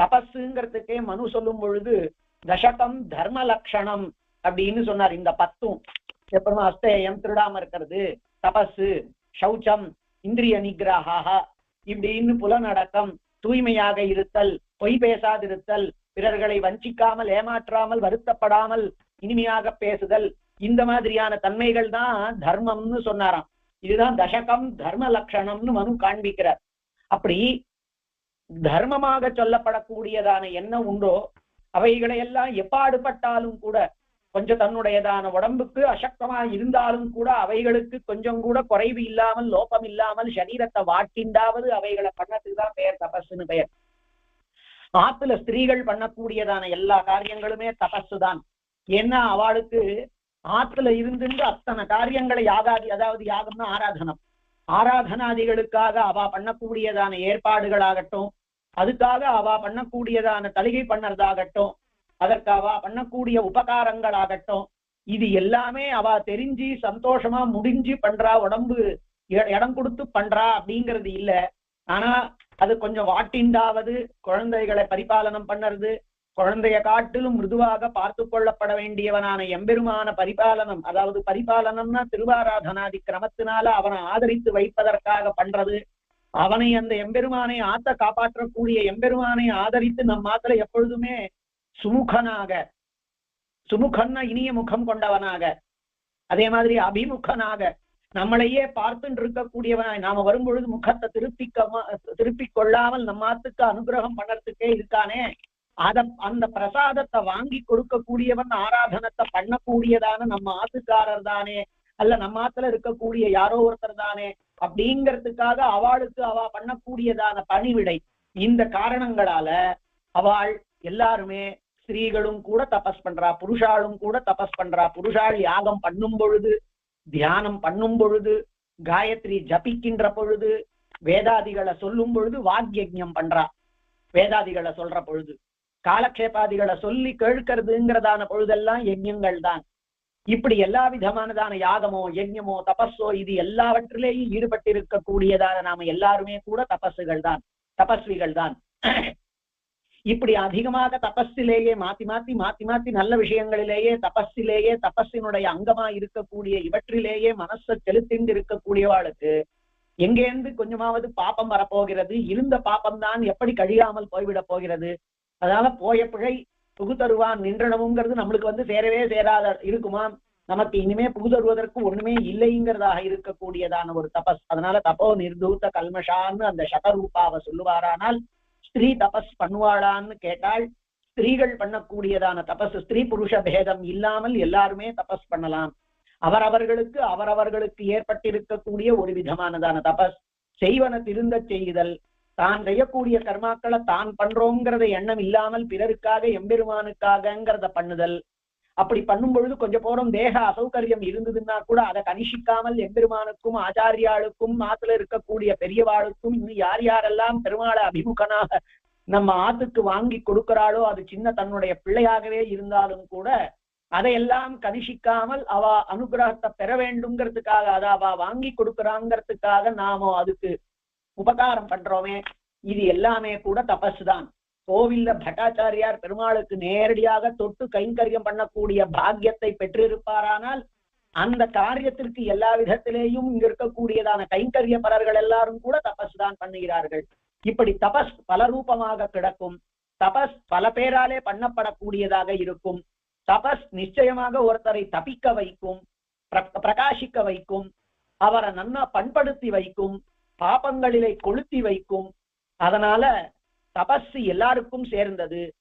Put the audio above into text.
தபஸுங்கிறதுக்கே மனு சொல்லும் பொழுது தசகம் தர்ம லட்சணம் அப்படின்னு சொன்னார். இந்த பத்தும் எப்பவுமே அஸ்தேயம் திருடாம இருக்கிறது தபஸு சௌச்சம் இந்திரிய நிகிரகா இப்படின்னு புலனடக்கம் தூய்மையாக இருத்தல் பொய் பேசாதிருத்தல் பிறர்களை வஞ்சிக்காமல் ஏமாற்றாமல் வருத்தப்படாமல் இனிமையாக பேசுதல் இந்த மாதிரியான தன்மைகள் தான் தர்மம்னு சொன்னாராம். இதுதான் தசகம் தர்ம லட்சணம்னு மனு காண்பிக்கிறார். அப்படி தர்மமாக சொல்லப்படக்கூடியதான என்ன உண்டோ அவைகளை எல்லாம் எப்பாடுபட்டாலும் கூட கொஞ்சம் தன்னுடையதான உடம்புக்கு அசக்தமா இருந்தாலும் கூட அவைகளுக்கு கொஞ்சம் கூட குறைவு இல்லாமல் லோபம் இல்லாமல் சரீரத்தை வாட்டிண்டாவது அவைகளை பண்ணதுக்குதான் பெயர் தபஸ்ன்னு பெயர். ஆத்துல ஸ்திரீகள் பண்ணக்கூடியதான எல்லா காரியங்களுமே தபஸு தான் ஏன்னா அவளுக்கு ஆத்துல இருந்துட்டு அத்தனை காரியங்களை யாகாதி அதாவது யாகம்னா ஆராதனம். ஆராதனாதிகளுக்காக அவ பண்ணக்கூடியதான ஏற்பாடுகளாகட்டும் அதுக்காக அவ பண்ணக்கூடியதான தலிகை பண்ணறதாகட்டும் அதற்கு அவ பண்ணக்கூடிய உபகாரங்களாகட்டும் இது எல்லாமே அவ தெரிஞ்சு சந்தோஷமா முடிஞ்சு பண்றா உடம்பு இடம் கொடுத்து பண்றா அப்படிங்கிறது இல்ல. ஆனா அது கொஞ்சம் வாட்டிண்டாவது குழந்தைகளை பரிபாலனம் பண்ணறது குழந்தைய காட்டிலும் மிருதுவாக பார்த்து கொள்ளப்பட வேண்டியவனான எம்பெருமான பரிபாலனம் அதாவது பரிபாலனம்னா திருவாராதனாதி கிரமத்தினால அவனை ஆதரித்து வைப்பதற்காக பண்றது அவனை அந்த எம்பெருமானை ஆத்த காப்பாற்றக்கூடிய எம்பெருமானை ஆதரித்து நம் மாத்துல எப்பொழுதுமே சுமுகனாக சுமுகன்னா இனிய முகம் கொண்டவனாக அதே மாதிரி அபிமுகனாக நம்மளையே பார்த்துட்டு இருக்கக்கூடியவனாய் நாம வரும்பொழுது முகத்தை திருப்பிக்க திருப்பிக் கொள்ளாமல் நம்மாத்துக்கு அனுகிரகம் பண்ணறதுக்கே இருக்கானே. அத அந்த பிரசாதத்தை வாங்கி கொடுக்கக்கூடியவன் ஆராதனத்தை பண்ணக்கூடியதான நம்ம ஆத்துக்காரர் தானே அல்ல நம்ம ஆத்துல இருக்கக்கூடிய யாரோ ஒருத்தர் தானே அப்படிங்கிறதுக்காக அவளுக்கு அவ பண்ணக்கூடியதான பணிவிடை. இந்த காரணங்களால அவள் எல்லாருமே ஸ்திரீகளும் கூட தபஸ் பண்றா புருஷாலும் கூட தபஸ் பண்றா. புருஷாள் யாகம் பண்ணும் பொழுது தியானம் பண்ணும் பொழுது காயத்ரி ஜபிக்கின்ற பொழுது வேதாதிகளை சொல்லும் பொழுது வாக்யஜம் பண்றா. வேதாதிகளை சொல்ற பொழுது காலக்ஷேபாதிகளை சொல்லி கேட்கறதுங்கிறதான பொழுதெல்லாம் யஜ்யங்கள் தான். இப்படி எல்லா விதமானதான யாகமோ யஜ்யமோ தபஸோ இது எல்லாவற்றிலேயும் ஈடுபட்டிருக்கக்கூடியதான நாம எல்லாருமே கூட தபஸுகள் தான் தபஸ்விகள் தான். இப்படி அதிகமாக தபஸிலேயே மாத்தி மாத்தி மாத்தி மாத்தி நல்ல விஷயங்களிலேயே தபஸிலேயே தபஸினுடைய அங்கமா இருக்கக்கூடிய இவற்றிலேயே மனசை செலுத்திண்டு இருக்கக்கூடியவாளுக்கு எங்கேருந்து கொஞ்சமாவது பாப்பம் வரப்போகிறது இருந்த பாப்பம் தான் எப்படி கழியாமல் போய்விட போகிறது அதனால போய பிழை புகுதருவான் நின்றனவுங்கிறது நம்மளுக்கு வந்து சேரவே சேராத இருக்குமா? நமக்கு இனிமே புகுதருவதற்கு ஒண்ணுமே இல்லைங்கிறதாக இருக்கக்கூடியதான ஒரு தபஸ். அதனால தபோ நிர்தூத்த கல்மஷான்னு அந்த சதரூபாவை சொல்லுவாரானால் ஸ்திரீ தபஸ் பண்ணுவாளான்னு கேட்டால் ஸ்திரீகள் பண்ணக்கூடியதான தபஸ் ஸ்திரீ புருஷ பேதம் இல்லாமல் எல்லாருமே தபஸ் பண்ணலாம். அவரவர்களுக்கு அவரவர்களுக்கு ஏற்பட்டிருக்கக்கூடிய ஒரு விதமானதான தபஸ். செய்வன திருந்த செய்தல் தான் செய்யக்கூடிய கர்மாக்களை தான் பண்றோங்கிறத எண்ணம் இல்லாமல் பிறருக்காக எம்பெருமானுக்காகங்கிறத பண்ணுதல். அப்படி பண்ணும் பொழுது கொஞ்சம் போறோம் தேக அசௌகரியம் இருந்ததுன்னா கூட அதை கனிஷிக்காமல் எம்பெருமானுக்கும் ஆச்சாரியாளுக்கும் ஆத்துல இருக்கக்கூடிய பெரியவாளுக்கும் இன்னும் யார் யாரெல்லாம் பெருமாளை அபிமுகனாக நம்ம ஆத்துக்கு வாங்கி கொடுக்கிறாளோ அது சின்ன தன்னுடைய பிள்ளையாகவே இருந்தாலும் கூட அதையெல்லாம் கனிஷிக்காமல் அவ அனுகிரகத்தை பெற வேண்டுங்கிறதுக்காக அதை அவ வாங்கி கொடுக்குறாங்கிறதுக்காக நாம அதுக்கு உபகாரம் பண்றோமே இது எல்லாமே கூட தபஸ் தான் கோவில்ல பட்டாச்சாரியார் பெருமாளுக்கு நேரடியாக தொட்டு கைங்கரியம் பண்ணக்கூடிய பாக்கியத்தை பெற்றிருப்பாரானால் அந்த காரியத்திற்கு எல்லா விதத்திலேயும் இங்க இருக்கக்கூடியதான கைங்கரிய பலர்கள் எல்லாரும் கூட தபஸ் தான் பண்ணுகிறார்கள். இப்படி தபஸ் பல ரூபமாக கிடக்கும். தபஸ் பல பேராலே பண்ணப்படக்கூடியதாக இருக்கும். தபஸ் நிச்சயமாக ஒருத்தரை தப்பிக்க வைக்கும் பிர- பிரகாசிக்க வைக்கும் அவரை நன்னா பண்படுத்தி வைக்கும் பாபங்களிலே கொளுத்தி வைக்கும். அதனால தபஸ் எல்லாருக்கும் சேர்ந்தது.